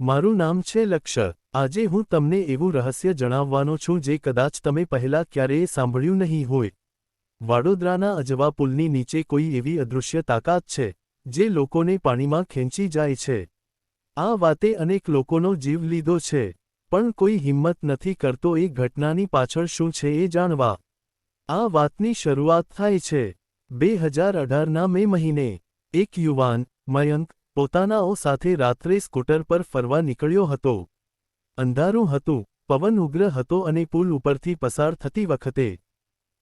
મારું નામ છે લક્ષ્ય આજે હું તમને એવું રહસ્ય જણાવવાનો છું જે કદાચ તમે પહેલા ક્યારેય સાંભળ્યું નહીં હોય. વાડોદરાના અજવા પુલની નીચે કોઈ એવી અદૃશ્ય તાકાત છે, જે લોકોને પાણીમાં ખેંચી જાય છે. આ વાતે અનેક લોકોનો જીવ લીધો છે, પણ કોઈ હિંમત નથી કરતો એ ઘટનાની પાછળ શું છે એ જાણવા. આ વાતની શરૂઆત થાય છે, બે હજાર અઢારના મે મહિને. એક યુવાન, મયંક પોતાનાઓ સાથે રાત્રે સ્કૂટર પર ફરવા નીકળ્યો હતો. અંધારું હતું, પવન ઉગ્ર હતો અને પુલ ઉપરથી પસાર થતી વખતે.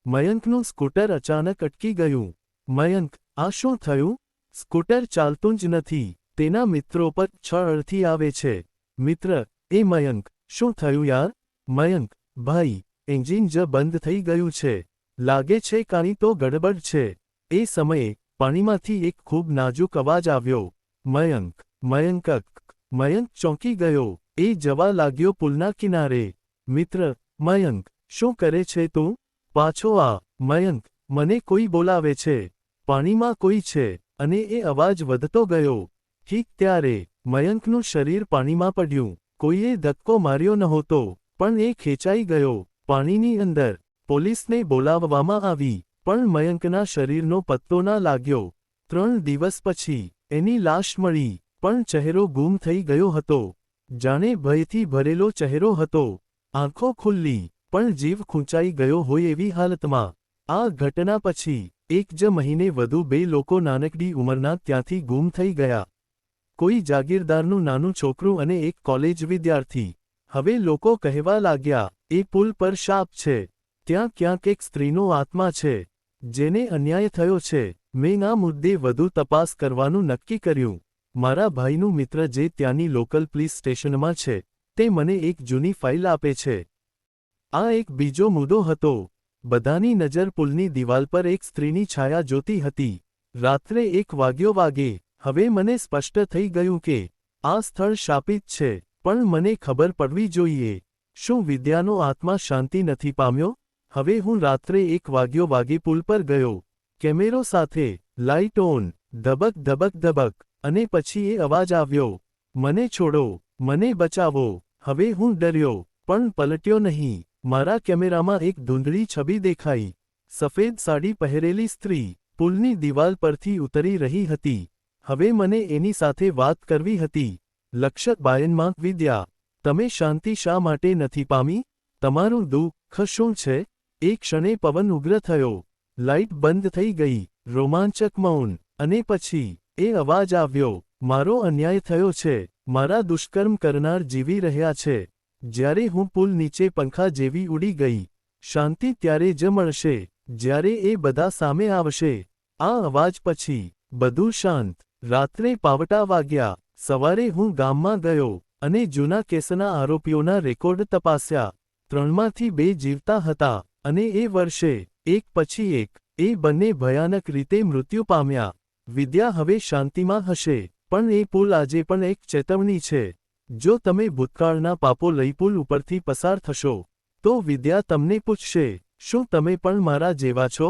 મયંકનું સ્કૂટર અચાનક અટકી ગયું. મયંક, આ શું થયું? સ્કૂટર ચાલતું જ નથી. તેના મિત્રો પર છ અડથી આવે છે. મિત્ર, એ મયંક, શું થયું યાર? મયંક, ભાઈ, એન્જિન જ બંધ થઈ ગયું છે. લાગે છે કાંઈ તો ગડબડ છે. એ સમયે પાણીમાંથી એક ખૂબ નાજુક અવાજ આવ્યો. મયંક મયંક મયંક ચોંકી ગયો. એ જવા લાગ્યો પુલના કિનારે. મિત્ર, મયંક, શું કરે છે તું? પાછો આ, મયંક, મને કોઈ બોલાવે છે. પાણીમાં કોઈ છે. અને એ અવાજ વધતો ગયો. ઠીક ત્યારે, મયંકનું શરીર પાણીમાં પડ્યું. કોઈએ ધક્કો માર્યો નહોતો, પણ એ ખેંચાઈ ગયો. પાણીની અંદર, પોલીસને બોલાવવામાં આવી. પણ મયંકના શરીરનો પત્તો ના લાગ્યો. ત્રણ દિવસ પછી એની લાશ મળી, પણ ચહેરો ગુમ થઈ ગયો હતો. જાણે ભયથી ભરેલો ચહેરો હતો. આંખો ખુલ્લી, પણ જીવ ખૂંચાઈ ગયો હોય એવી હાલતમાં. આ ઘટના પછી, એક જ મહિને વધુ બે લોકો નાનકડી ઉંમરના ત્યાંથી ગુમ થઈ ગયા. કોઈ જાગીરદારનું નાનું છોકરું અને એક કોલેજ વિદ્યાર્થી. હવે લોકો કહેવા લાગ્યા, એ પુલ પર શાપ છે. ત્યાં ક્યાંક એક સ્ત્રીનો આત્મા છે. જેને અન્યાય થયો છે, મેં આ મુદ્દે વધુ તપાસ કરવાનું નક્કી કર્યું. મારા ભાઈનું મિત્ર જે ત્યાંની લોકલ પોલીસ સ્ટેશનમાં છે, તે મને એક જૂની ફાઇલ આપે છે. આ એક બીજો મુદ્દો હતો. બધાની નજર પુલની દિવાલ પર એક સ્ત્રીની છાયા જોતી હતી. રાત્રે એક વાગ્યો વાગે. હવે મને સ્પષ્ટ થઈ ગયું કે, આ સ્થળ શાપિત છે, પણ મને ખબર પડવી જોઈએ. શું વિદ્યાનો આત્મા શાંતિ નથી પામ્યો? હવે હું રાત્રે એક વાગ્યો વાગે પુલ પર ગયો. કેમેરો સાથે લાઇટ ઓન, ધબક ધબક ધબક, અને પછી એ અવાજ આવ્યો. મને છોડો, મને બચાવો. હવે હું ડર્યો, પણ પલટ્યો નહીં. મારા કેમેરામાં એક ધૂંધળી છબી દેખાઈ. સફેદ સાડી પહેરેલી સ્ત્રી, પુલની દિવાલ પરથી ઉતરી રહી હતી. હવે મને એની સાથે વાત કરવી હતી. લક્ષત બાયનમાં, વિદ્યા, તમે શાંતિ શા માટે નથી પામી? તમારું દુઃખ શું છે? એ ક્ષણે પવન ઉગ્ર થયો. લાઇટ બંધ થઈ ગઈ. રોમાંચક મૌન. અને પછી એ અવાજ આવ્યો, મારો અન્યાય થયો છે. મારા દુષ્કર્મ કરનાર જીવી રહ્યા છે. જ્યારે હું પુલ નીચે પંખા જેવી ઉડી ગઈ, શાંતિ ત્યારે જ મળશે. જ્યારે એ બધા સામે આવશે. આ અવાજ પછી બધું શાંત. રાત્રે પાવટા વાગ્યા. સવારે હું ગામમાં ગયો અને જૂના કેસના આરોપીઓના રેકોર્ડ તપાસ્યા. ત્રણમાંથી બે જીવતા હતા. અને એ વર્ષે, એક પછી એક, એ બંને ભયાનક રીતે મૃત્યુ પામ્યા. વિદ્યા હવે શાંતિમાં હશે, પણ એ પુલ આજે પણ એક ચેતવણી છે. જો તમે ભૂતકાળના પાપો લઈ પુલ ઉપરથી પસાર થશો, તો વિદ્યા તમને પૂછશે, શું તમે પણ મારા જેવા છો?